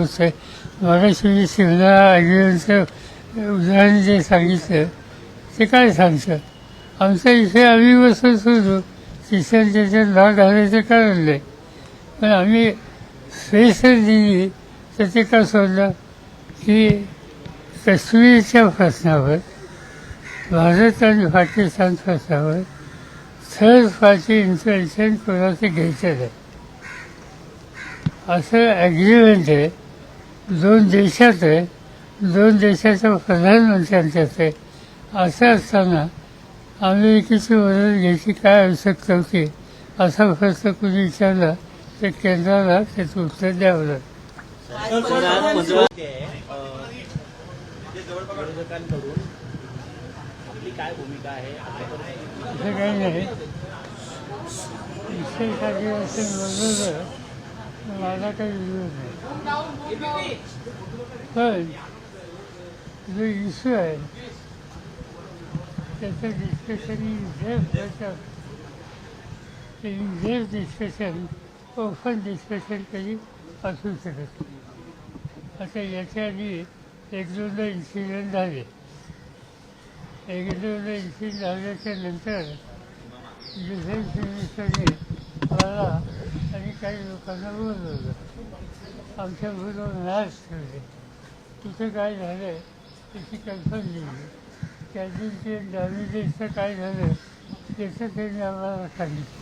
गोष्ट आहे मगाशी मी शिवला उदाहरण जे सांगितलं. ते काय सांगतं आमचा इथे आम्ही बसत होतो शिक्षण त्याच्यात भाग घालायचं कारण नाही. पण आम्ही स्पेशल दिली तर ते का सोडलं? की काश्मीरच्या प्रश्नावर भारत आणि पाकिस्तान प्रश्नावर थर्ड पार्टी इन्फॉर्मेशन कोणाचं घ्यायचं नाही. असं ॲग्रीमेंट आहे. दोन देशात आहे दोन देशाच्या प्रधानमंत्र्यांच्यात आहे असं असताना अमेरिकेची मदत घ्यायची काय आवश्यकता होती असा प्रश्न कुणी विचारला तर केंद्राला त्याचं उत्तर द्यावं लागतं काय भूमिका आहे असं काही नाही असं बोललं तर मला काही विरोध नाही पण जो इश्यू आहे त्याचं discussion in depth discussion open discussion कधी असू शकत नाही आता याच्या आधी एक दोनदा इन्सिडेंट झाले एक दोनदा इन्सिडेंट झाल्याच्यानंतर डिफेन्स मिनिस्टरने मला आणि काही लोकांना बोलवलं. आमच्या बरोबर मॅच ठेवले तिथं काय झालं त्याची कल्पना दिली त्या दिवशी डॅमेजेसचं काय झालं त्याचं त्यांनी आम्हाला सांगितलं.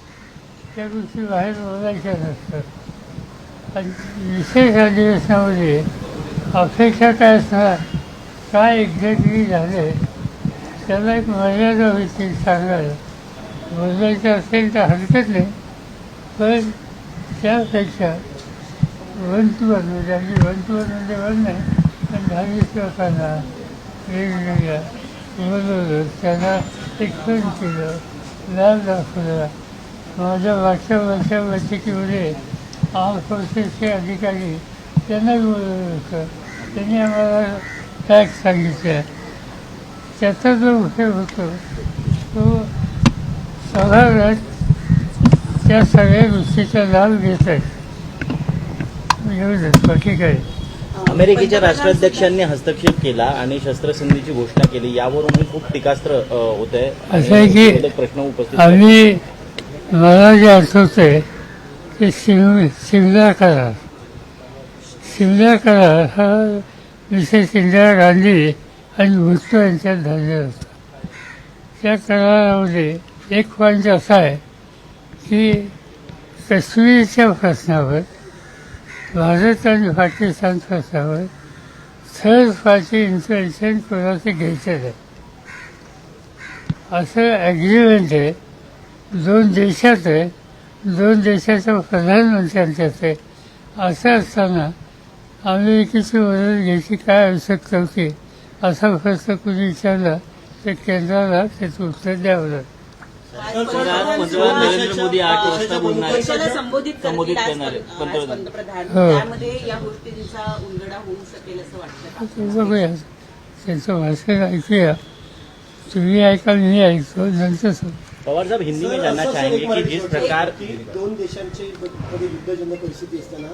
त्या गोष्टी बाहेर बोलायच्या नसतात आणि विशेष अधिवेशनामध्ये अपेक्षा काय असणार? काय एक्झॅक्टली झालं? त्याला एक मर्यादा होती सांगायला. बोलायचं असेल तर हरकत नाही. पण त्यापेक्षा वन म्हणजे अगदी वन म्हणजे वन नाही पण दहावीस लोकांना वेगवेगळ्या बोलवलं त्यांना शिक्षण केलं लाभ दाखवला. माझ्या मागच्या वर्षा बैठकीमध्ये आर्म फोर्सेसचे अधिकारी त्यांना बोलवलं होतं. त्यांनी आम्हाला फॅक्ट सांगितल्या त्याचा जो विषय होतो तो स्वभावच त्या सगळ्या गोष्टीचा लाभ घेत आहे एवढंच बाकी काय? अमेरिकेच्या राष्ट्राध्यक्षांनी हस्तक्षेप केला आणि शस्त्रसंधीची घोषणा केली यावरून खूप टीकास्त्र होत असं आहे की प्रश्न उपस्थित आहेत. आम्ही मला जे आठवतंय ते शिम शिमला करार शिमला करार हा विशेष इंदिरा गांधी आणि भुट्टो यांच्यात झालेला होता त्या करारामध्ये एक पॉईंट असा आहे की काश्मीरच्या प्रश्नावर भारत आणि पाकिस्तान प्रश्नावर थर्ड पार्टी इन्फॉर्मेशन कोणाचं घ्यायचं नाही. असं ॲग्रीमेंट आहे. दोन देशात आहे. दोन देशाच्या प्रधानमंत्र्यांच्यात आहे. असं असताना अमेरिकेची मदत घ्यायची काय आवश्यकता होती? असा प्रश्न कुणी विचारला तर केंद्राला त्याचं उत्तर द्यावं लागतं नरेंद्र मोदी आठ वाजता बोलणार आहेत. देशाला संबोधित संबोधित करतील करणार आहेत, आज पंतप्रधान. पंतप्रधान हो. त्यामध्ये या गोष्टींचा उलगडा होऊ शकेल असं वाटतं का? ते बघूया त्यांचं भाषण ऐकूया तुम्ही ऐका मी ऐकतो नंतर सांगू. पवार साहब हिंदी में जानना चाहेंगे कि जिस प्रकार की दोन देशांची मध्ये युद्धजन्य परिस्थिती असताना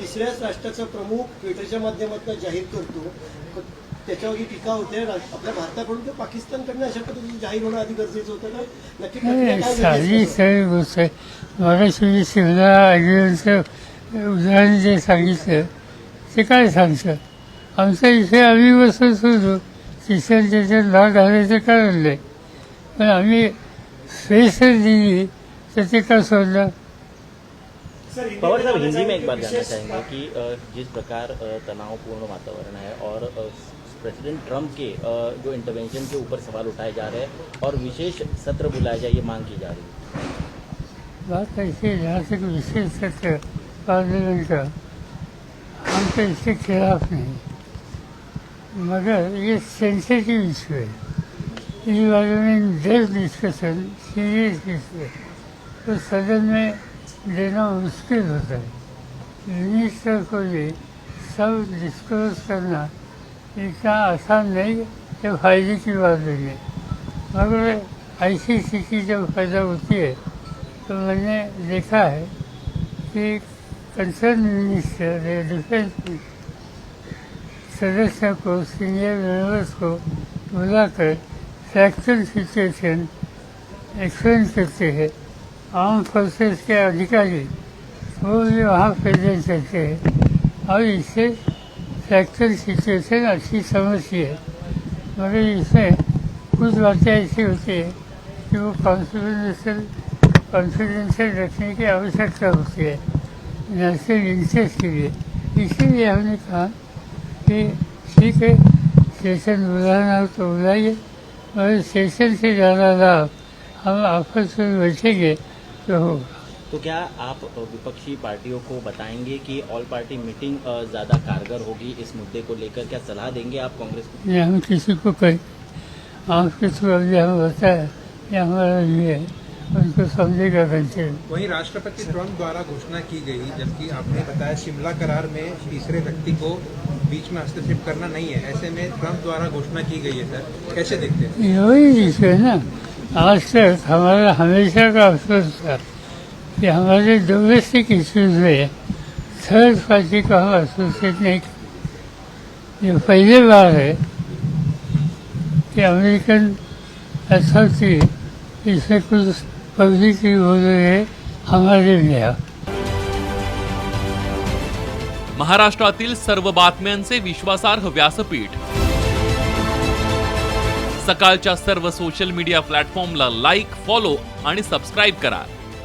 तिसऱ्याच राष्ट्राचा प्रमुख ट्विटरच्या माध्यमातून जाहीर करतो त्याच्यावर टीका होते. आपल्या भारताकडून ते पाकिस्तानकडनं अशा पद्धतीने जाहीर होणं आधी गरजेचं होतं का नक्की साधी? सरळ गोष्ट आहे. मगाशी मी शिवला अग्रिमेंटचं उदाहरण जे सांगितलं ते काय सांगतं आमचा इथे आम्ही बसत होतो. शिक्षण त्याच्यात भाग घालायचं कारण नाही पण आम्ही स्पेशल दिली तर ते का सोडलं? पवार साहब हिंदी में एक बात जानना चाहेंगे कि जिस प्रकार तनावपूर्ण वातावरण है और प्रेसिडेंट ट्रंप के जो इंटरवेंशन के ऊपर सवाल उठाए जा रहे हैं और विशेष सत्र बुलाया जाए, ये मांग की जा रही है। बात ऐसी है जहाँ तक विशेष सत्र पार्लियामेंट का, हम तो इसके खिलाफ नहीं। मगर ये सेंसिटिव इशू है। इन बारे में डेप्थ डिस्कशन सीरियस इशू है तो सदन में देना मुश्किल होता है। मिनिस्टर को भी सब डिस्कस करना इतना आसान नहीं ते फायदे म्हणजे की बात नहीं है मगर ऐसी स्थिति जब पैदा होती है तो मैंने देखा है कि कंसर्न मिनिस्टर डिफेंस सदस्य को सीनियर मेंबर्स को बुलाकर फ्रैक्चर सिचुएशन एक्सप्लेन करते हैं. आर्म फोर्सेस के अधिकारी वो भी वहाँ प्रेजेंट करते हैं और इससे फ्रैक्चर सिचुएशन अच्छी समझती है मगर इसमें कुछ बातें ऐसी होती है कि वो कॉन्फिडेंशियल कॉन्फिडेंशियल रखने की आवश्यकता होती है नर्सिंग इंटरेस्ट के लिए इसीलिए हमने कहा कि ठीक है सेशन बुलाना हो तो बुलाइए मगर सेशन से ज़्यादा लाभ हम आपस में बैठेंगे तो होगा तो क्या आप विपक्षी पार्टियों को बताएँगे कि ऑल पार्टी मीटिंग ज़्यादा कारगर होगी इस मुद्दे को लेकर? क्या सलाह देंगे आप कांग्रेस को? हम किसी को कहें हमें बताया कि हमारा ये है। उनको समझेगा बच्चे वहीं राष्ट्रपति ट्रंप द्वारा घोषणा की गई जबकि आपने बताया शिमला करार में तीसरे व्यक्ति को बीच में हस्तक्षेप करना नहीं है। ऐसे में ट्रंप द्वारा घोषणा की गई है सर। कैसे देखते हैं? यही इशू है ना। आज तक हमारा हमेशा का अफसोस था। कि हमारे डोमेस्टिक इश्यूज में थर्ड पार्टी को हम एसोसिएट नहीं ये पहली बार है कि अमेरिकन अथॉरिटी इसमें कुछ पब्लिकली बोल रही है हमारे में महाराष्ट्रातील सर्व बातम्यांचे विश्वासार्ह व्यासपीठ. सकाळच्या सर्व सोशल मीडिया प्लॅटफॉर्मला लाईक फॉलो आणि सबस्क्राईब करा.